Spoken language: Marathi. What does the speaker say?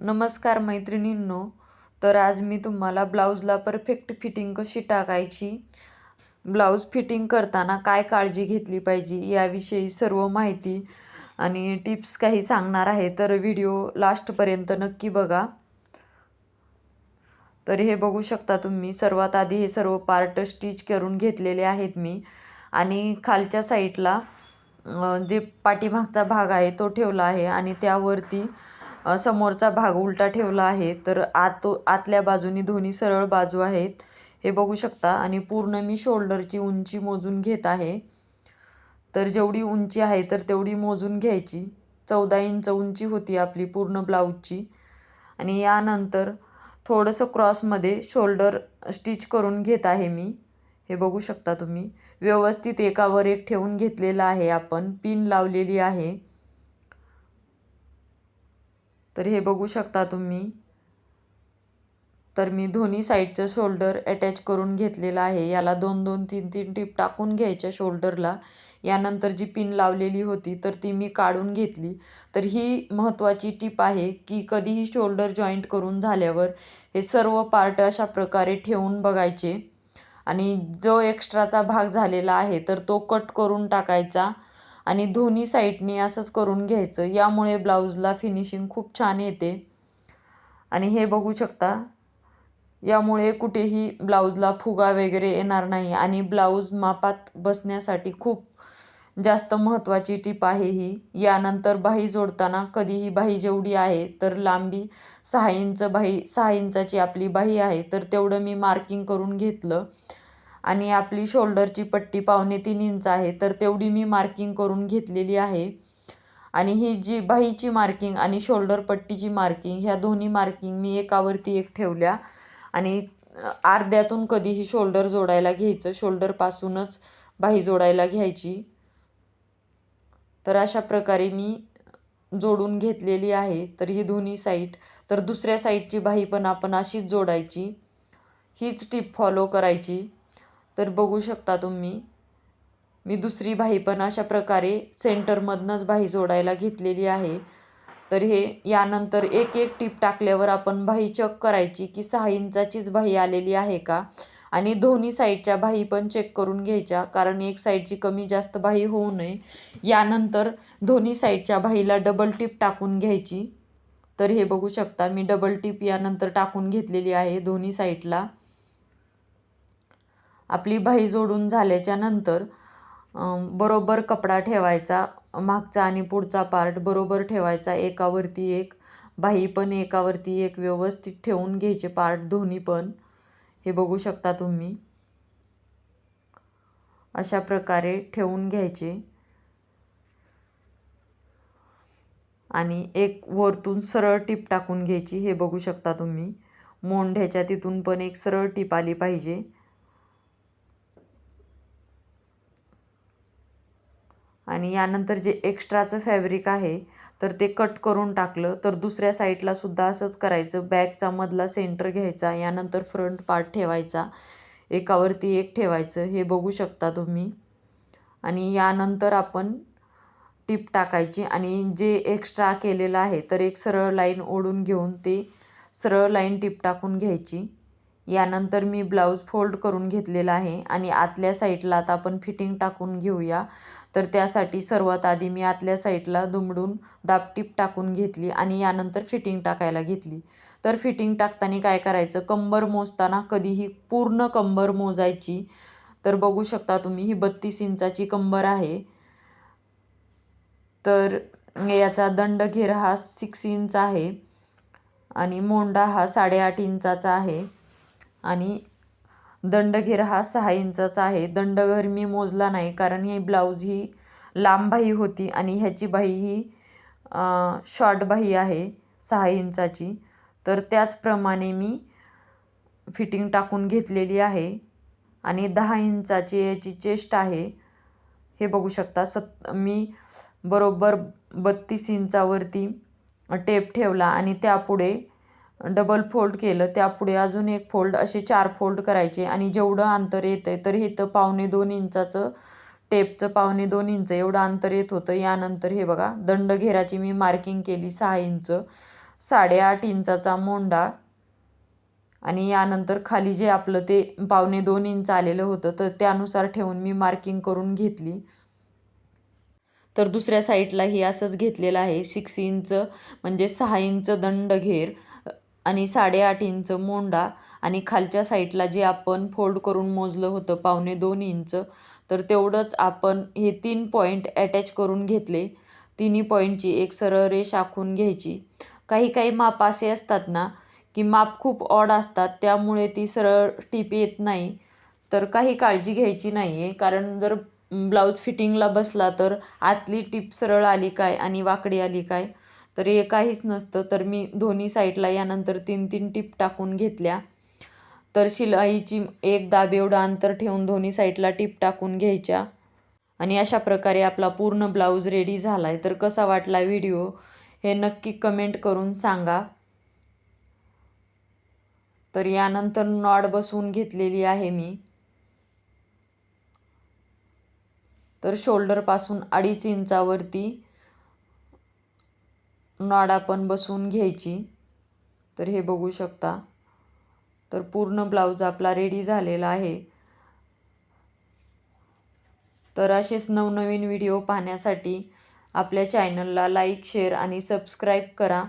नमस्कार मैत्रिणींनो तर आज मी तुम्हाला ब्लाऊजला परफेक्ट फिटिंग कशी टाकायची ब्लाऊज फिटिंग करताना काय काळजी घेतली पाहिजे याविषयी सर्व माहिती आणि टिप्स काही सांगणार आहे तर व्हिडिओ लास्टपर्यंत नक्की बघा. तर हे बघू शकता तुम्ही सर्वात आधी हे सर्व पार्ट स्टिच करून घेतलेले आहेत मी आणि खालच्या साईडला जे पाठीमागचा भाग आहे तो ठेवला आहे आणि त्यावरती समोरचा भाग उलटा ठेवला आहे तर आत आतल्या बाजूनी दोन्ही सरळ बाजू आहेत. हे बघू शकता. आणि पूर्ण मी शोल्डरची उंची मोजून घेत आहे. तर जेवढी उंची आहे तर तेवढी मोजून घ्यायची. चौदा इंच उंची होती आपली पूर्ण ब्लाऊजची. आणि यानंतर थोडंसं क्रॉसमध्ये शोल्डर स्टिच करून घेत आहे मी. हे बघू शकता तुम्ही. व्यवस्थित एकावर एक ठेवून घेतलेलं आहे आपण. पिन लावलेली आहे. तर हे बघू शकता तुम्ही. तर मी दोन्ही साईडचं शोल्डर अटॅच करून घेतलेलं आहे. याला दोन दोन तीन तीन टीप टाकून घ्यायच्या शोल्डरला. यानंतर जी पिन लावलेली होती तर ती मी काढून घेतली. तर ही महत्त्वाची टीप आहे की कधीही शोल्डर जॉईंट करून झाल्यावर हे सर्व पार्ट अशा प्रकारे ठेवून बघायचे. आणि जो एक्स्ट्राचा भाग झालेला आहे तर तो कट करून टाकायचा. आणि दोन्ही साईडनी असंच करून घ्यायचं. यामुळे ब्लाऊजला फिनिशिंग खूप छान येते. आणि हे बघू शकता यामुळे कुठेही ब्लाऊजला फुगा वगैरे येणार नाही आणि ब्लाऊज मापात बसण्यासाठी खूप जास्त महत्त्वाची टीप आहे ही. यानंतर बाही जोडताना कधीही बाही जेवढी आहे तर लांबी सहा इंच बाही सहा इंचाची आपली बाही आहे तर तेवढं मी मार्किंग करून घेतलं. आणि आपली शोल्डरची पट्टी पावणे तीन इंच आहे तर तेवढी मी मार्किंग करून घेतलेली आहे. आणि ही जी बाहीची मार्किंग आणि शोल्डर पट्टीची मार्किंग ह्या दोन्ही मार्किंग मी एकावरती एक ठेवल्या. आणि अर्ध्यातून कधीही शोल्डर जोडायला घ्यायचं शोल्डरपासूनच बाही जोडायला घ्यायची. तर अशा प्रकारे मी जोडून घेतलेली आहे तर ही दोन्ही साईड तर दुसऱ्या साईडची बाही पण आपण अशीच जोडायची. हीच टीप फॉलो करायची. तर बघू शकता तुम्ही. मी दुसरी बाही पण अशा प्रकारे सेंटरमधनंच बाही जोडायला घेतलेली आहे. तर हे यानंतर एक एक टीप टाकल्यावर आपण बाही चेक करायची की सहा इंचाचीच बाही आलेली आहे का? आणि दोन्ही साईडच्या बाही पण चेक करून घ्यायच्या कारण एक साईडची कमी जास्त बाही होऊ नये. यानंतर दोन्ही साईडच्या बाहीला डबल टीप टाकून घ्यायची. तर हे बघू शकता मी डबल टीप यानंतर टाकून घेतलेली आहे दोन्ही साईडला. आपली बाही जोडून झाल्याच्यानंतर बरोबर कपडा ठेवायचा मागचा आणि पुढचा पार्ट बरोबर ठेवायचा. एकावरती एक बाही पण एकावरती एक व्यवस्थित ठेवून घ्यायचे पार्ट दोन्ही पण. हे बघू शकता तुम्ही. अशा प्रकारे ठेवून घ्यायचे. आणि एक वरतून सरळ टीप टाकून घ्यायची हे बघू शकता तुम्ही. मोंढ्याच्या तिथून पण एक सरळ टीप आली पाहिजे. आणि यानंतर जे एक्स्ट्राचं फॅब्रिक आहे तर ते कट करून टाकलं. तर दुसऱ्या साईडला सुद्धा असंच करायचं. बॅगचा मधला सेंटर घ्यायचा यानंतर फ्रंट पार्ट ठेवायचा. एकावरती एक ठेवायचं. हे बघू शकता तुम्ही. आणि यानंतर आपण टीप टाकायची आणि जे एक्स्ट्रा केलेलं आहे तर एक सरळ लाईन ओढून घेऊन ते सरळ लाईन टीप टाकून घ्यायची. यानंतर मी ब्लाऊज फोल्ड करून घेतलेला आहे आणि आतल्या साईडला आता आपण फिटिंग टाकून घेऊया. तर त्यासाठी सर्वात आधी मी आतल्या साईडला दुमडून दाबटीप टाकून घेतली आणि यानंतर फिटिंग टाकायला घेतली. तर फिटिंग टाकताना काय करायचं? कंबर मोजताना कधीही पूर्ण कंबर मोजायची. तर बघू शकता तुम्ही ही बत्तीस इंचाची कंबर आहे. तर याचा दंडघेर हा सिक्स इंच आहे आणि मोंडा हा साडेआठ इंचाचा आहे. आणि दंडघेर हा सहा इंचाचा आहे. दंडघर मी मोजला नाही कारण ही ब्लाऊज ही लांब बाही होती आणि ह्याची बाही ही शॉर्ट बाही आहे सहा इंचाची. तर त्याचप्रमाणे मी फिटिंग टाकून घेतलेली आहे आणि दहा इंचाची याची चेस्ट आहे. हे बघू शकता सत मी बरोबर बत्तीस इंचावरती टेप ठेवला आणि त्यापुढे डबल फोल्ड केलं त्यापुढे अजून एक फोल्ड असे चार फोल्ड करायचे. आणि जेवढं अंतर येतं आहे तर इथं पावणे दोन इंचाचं टेपचं पावणे दोन इंच एवढं अंतर येत होतं. यानंतर हे बघा दंडघेराची मी मार्किंग केली सहा इंच साडेआठ इंचाचा मोंडा आणि यानंतर खाली जे आपलं ते पावणे दोन इंच आलेलं होतं तर त्यानुसार ठेवून मी मार्किंग करून घेतली. तर दुसऱ्या साईडलाही असंच घेतलेलं आहे. सिक्स इंच म्हणजे सहा इंच दंड घेर आणि साडेआठ इंच मोंडा आणि खालच्या साईडला जे आपण फोल्ड करून मोजलं होतं पावणे दोन इंच तर तेवढंच आपण हे तीन पॉईंट अटॅच करून घेतले. तिन्ही पॉईंटची एक सरळ रेष आखून घ्यायची. काही काही माप असे असतात ना की माप खूप ऑड असतात त्यामुळे ती सरळ टीप येत नाही. तर काही काळजी घ्यायची नाही आहे कारण जर ब्लाऊज फिटिंगला बसला तर आतली टीप सरळ आली काय आणि वाकडी आली काय? तर हे काहीच नसतं. तर मी दोन्ही साईडला यानंतर तीन तीन टीप टाकून घेतल्या. तर शिलाईची एक दाब एवढं अंतर ठेवून दोन्ही साईडला टीप टाकून घ्यायच्या. आणि अशा प्रकारे आपला पूर्ण ब्लाऊज रेडी झाला आहे तर कसा वाटला व्हिडिओ हे नक्की कमेंट करून सांगा. तर यानंतर नॉड बसवून घेतलेली आहे मी. तर शोल्डरपासून अडीच इंचावरती नॉड आपण बसवून घ्यायची. तर हे बघू शकता. तर पूर्ण ब्लाऊज आपला रेडी झालेला आहे. तर असेच नवनवीन व्हिडिओ पाहण्यासाठी आपल्या चॅनलला लाईक शेअर आणि सबस्क्राईब करा.